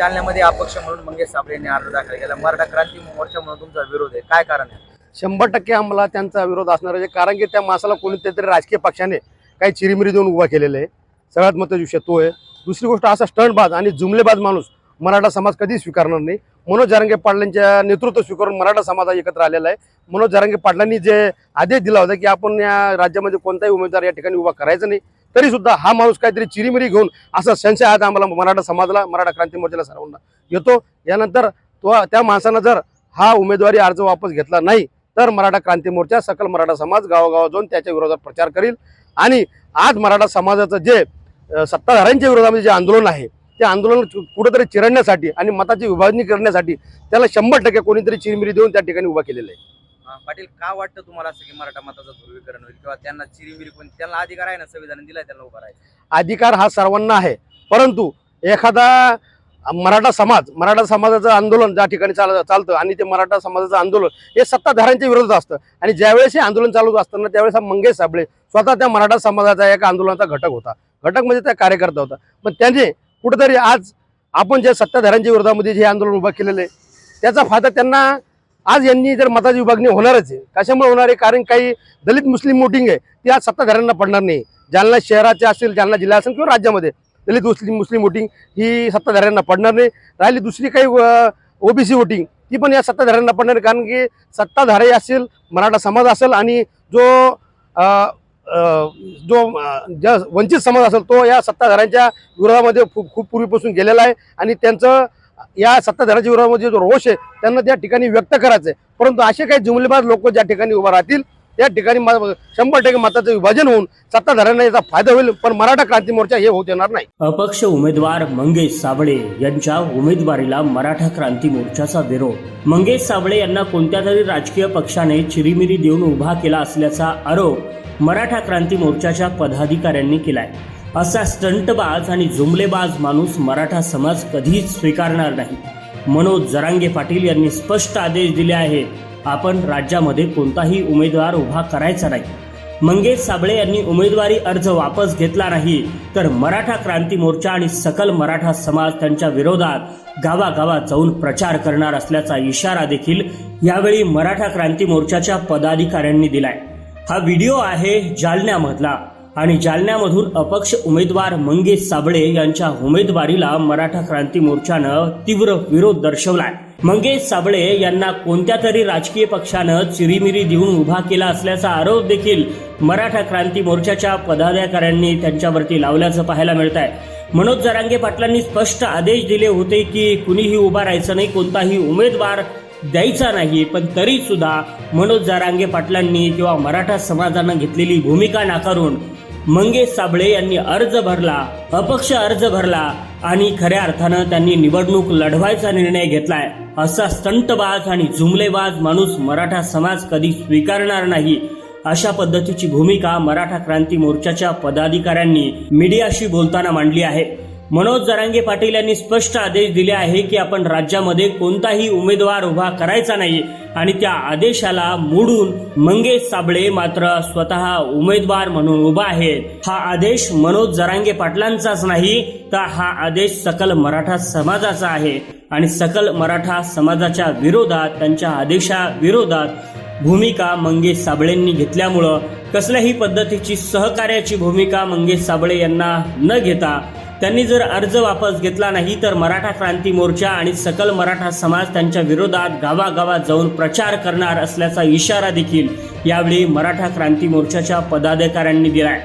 जालन्यामध्ये अपक्ष म्हणून मंगेश साबळे यांनी अर्ज दाखल केला. मराठा क्रांती मोर्चा म्हणून तुमचा विरोध आहे. काय कारण आहे? शंभर टक्के आम्हाला त्यांचा विरोध असणार आहे. कारण की त्या माणसाला कोणीतरी राजकीय पक्षाने काही चिरीमिरी देऊन उभा केलेलं आहे. सगळ्यात महत्त्वाचा विषय तो आहे. दुसरी गोष्ट असा स्टंटबाज आणि जुमलेबाज माणूस मराठा समाज कधी स्वीकारणार नाही. मनोज जारंगे पाटलांच्या नेतृत्व स्वीकारून मराठा समाज एकत्र आलेला आहे. मनोज जारंगे पाटलांनी जे आदेश दिला होता की आपण या राज्यामध्ये कोणताही उमेदवार या ठिकाणी उभा करायचा नाही तरी सुद्धा हा माणूस काहीतरी चिरीमिरी घेऊन असा संशय आज आम्हाला मराठा समाजाला मराठा क्रांती मोर्चाला सर्वांना येतो. यानंतर तो त्या माणसानं जर हा उमेदवारी अर्ज वापस घेतला नाही तर मराठा क्रांती मोर्चा सकल मराठा समाज गावागावात जाऊन त्याच्या विरोधात प्रचार करील. आणि आज मराठा समाजाचं जे सत्ताधाऱ्यांच्या विरोधामध्ये जे आंदोलन आहे ते आंदोलन कुठेतरी चिरडण्यासाठी आणि मताची विभागणी करण्यासाठी त्याला शंभर टक्के कोणीतरी चिरमिरी देऊन त्या ठिकाणी उभा केलेलं आहे. पाटील का वाटतं तुम्हाला असं की मराठा मताचं ध्रुवीकरण होईल किंवा त्यांना चिरीमिरी कोण त्यांना अधिकार आहे ना संविधानाने दिलाय त्यांना उभा राहायचा? अधिकार हा सर्वांना आहे. परंतु एखादा मराठा समाज मराठा समाजाचं आंदोलन ज्या ठिकाणी चाल चालतं आणि ते मराठा समाजाचं आंदोलन हे सत्ताधाऱ्यांच्या विरोधात असतं. आणि ज्यावेळेस हे आंदोलन चालू असताना त्यावेळेस हा मंगेश साबळे स्वतः त्या मराठा समाजाचा एका आंदोलनाचा घटक होता. घटक म्हणजे त्या कार्यकर्ता होता. पण त्याने कुठंतरी आज आपण जे सत्ताधाऱ्यांच्या विरोधामध्ये जे आंदोलन उभं केलेलं आहे त्याचा फायदा त्यांना आज यांनी जर मताची विभागणी होणारच आहे. कशामुळे होणार आहे? कारण काही दलित मुस्लिम वोटिंग आहे ती आज सत्ताधाऱ्यांना पडणार नाही. जालना शहराचे असेल जालना जिल्हा असेल किंवा राज्यामध्ये दलित मुस्लिम मुस्लिम वोटिंग ही सत्ताधाऱ्यांना पडणार नाही. राहिली दुसरी काही ओबीसी वोटिंग ती पण या सत्ताधाऱ्यांना पडणार कारण की सत्ताधारी असेल मराठा समाज असेल आणि जो जो ज्या वंचित समाज असेल तो या सत्ताधाऱ्यांच्या विरोधामध्ये खूप खूप पूर्वीपासून गेलेला आहे आणि त्यांचं या सत्ताधाऱ्यांच्या विरोधामध्ये जो रोष आहे त्यांना त्या ठिकाणी व्यक्त करायचं आहे. परंतु असे काही जुमलेबाज लोक ज्या ठिकाणी उभा राहतील त्या ठिकाणी शंभर टक्के मताचं विभाजन होऊन सत्ताधाऱ्यांना याचा फायदा होईल पण मराठा क्रांती मोर्चा हे होत येणार नाही. अपक्ष उमेदवार मंगेश साबळे यांच्या उमेदवारीला मराठा क्रांती मोर्चाचा विरोध. मंगेश साबळे यांना कोणत्या तरी राजकीय पक्षाने चिरीमिरी देऊन उभा केला असल्याचा आरोप मराठा क्रांती मोर्चाच्या पदाधिकाऱ्यांनी केलाय. असा स्टंटबाज आणि जुमलेबाज माणूस मराठा समाज कधीच स्वीकारणार नाही. मनोज जरांगे पाटील यांनी स्पष्ट आदेश दिले आहेत. आपण राज्यामध्ये कोणताही उमेदवार उभा करायचा नाही. मंगेश साबळे यांनी उमेदवारी अर्ज वापस घेतला नाही तर मराठा क्रांती मोर्चा आणि सकल मराठा समाज त्यांच्या विरोधात गावागावात जाऊन प्रचार करणार असल्याचा इशारा देखील यावेळी मराठा क्रांती मोर्चाच्या पदाधिकाऱ्यांनी दिलाय. हा व्हिडिओ आहे जालन्यामधला आणि जालन्यामधून अपक्ष उमेदवार मंगेश साबळे यांच्या उमेदवारीला मराठा क्रांती मोर्चानं तीव्र विरोध दर्शवलाय. मंगेश साबळे यांना कोणत्या तरी राजकीय पक्षानं चिरीमिरी देऊन उभा केला असल्याचा आरोप देखील मराठा क्रांती मोर्चाच्या पदाधिकाऱ्यांनी त्यांच्यावरती लावल्याचं पाहायला मिळत आहे मनोज जरांगे पाटलांनी स्पष्ट आदेश दिले होते की कुणीही उभा राहायचं नाही कोणताही उमेदवार द्यायचा नाही पण तरी सुद्धा मनोज जारांगे पाटलांनी किंवा मराठा समाजानं घेतलेली भूमिका नाकारून मंगेश साबळे यांनी अर्ज भरला अपक्ष अर्ज भरला आणि खऱ्या अर्थानं त्यांनी निवडणूक लढवायचा निर्णय घेतलाय. असा स्टंटबाज आणि जुमलेबाज माणूस मराठा समाज कधी स्वीकारणार नाही. अशा पद्धतीची भूमिका मराठा क्रांती मोर्चाच्या पदाधिकाऱ्यांनी मीडियाशी बोलताना मांडली आहे. मनोज जरांगे पाटील यांनी स्पष्ट आदेश दिले आहे की आपण राज्यामध्ये कोणताही उमेदवार उभा करायचा नाही आणि त्या आदेशाला मोडून मंगेश साबळे मात्र स्वतः उमेदवार म्हणून उभा आहेत. हा आदेश मनोज जरांगे पाटलांचाच नाही तर हा आदेश सकल मराठा समाजाचा आहे. आणि सकल मराठा समाजाच्या विरोधात त्यांच्या आदेशाविरोधात भूमिका मंगेश साबळेंनी घेतल्यामुळं कसल्याही पद्धतीची सहकार्याची भूमिका मंगेश साबळे यांना न घेता त्यांनी जर अर्ज वापस घेतला नाही तर मराठा क्रांती मोर्चा आणि सकल मराठा समाज त्यांच्या विरोधात गावागावात जाऊन प्रचार करणार असल्याचा इशारा देखील यावेळी मराठा क्रांती मोर्चाच्या पदाधिकाऱ्यांनी दिलाय.